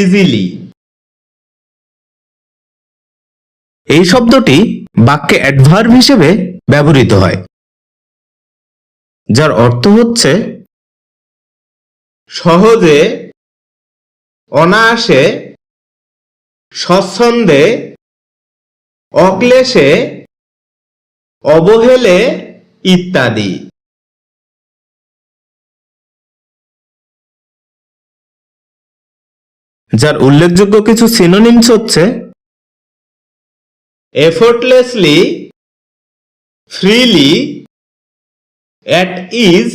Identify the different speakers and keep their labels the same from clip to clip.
Speaker 1: Easily
Speaker 2: এই শব্দটি বাক্যে অ্যাডভার্ব হিসেবে ব্যবহৃত হয়, যার অর্থ হচ্ছে
Speaker 1: সহজে, অনায়াসে, স্বচ্ছন্দে, অক্লেশে, অবহেলে ইত্যাদি।
Speaker 2: যার উল্লেখযোগ্য কিছু সিনোনিমস হচ্ছে
Speaker 1: effortlessly ফ্রিলি at ইজ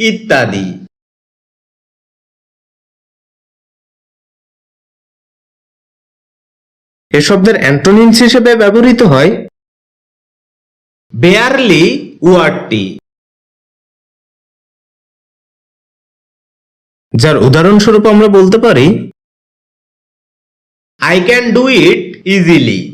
Speaker 1: ইত্যাদি।
Speaker 2: এ শব্দের অ্যান্টোনিমস হিসেবে ব্যবহৃত হয়
Speaker 1: বেয়ারলি ওয়ার্ডটি
Speaker 2: যার উদাহরণস্বরূপ আমরা বলতে পারি
Speaker 1: I can do it easily.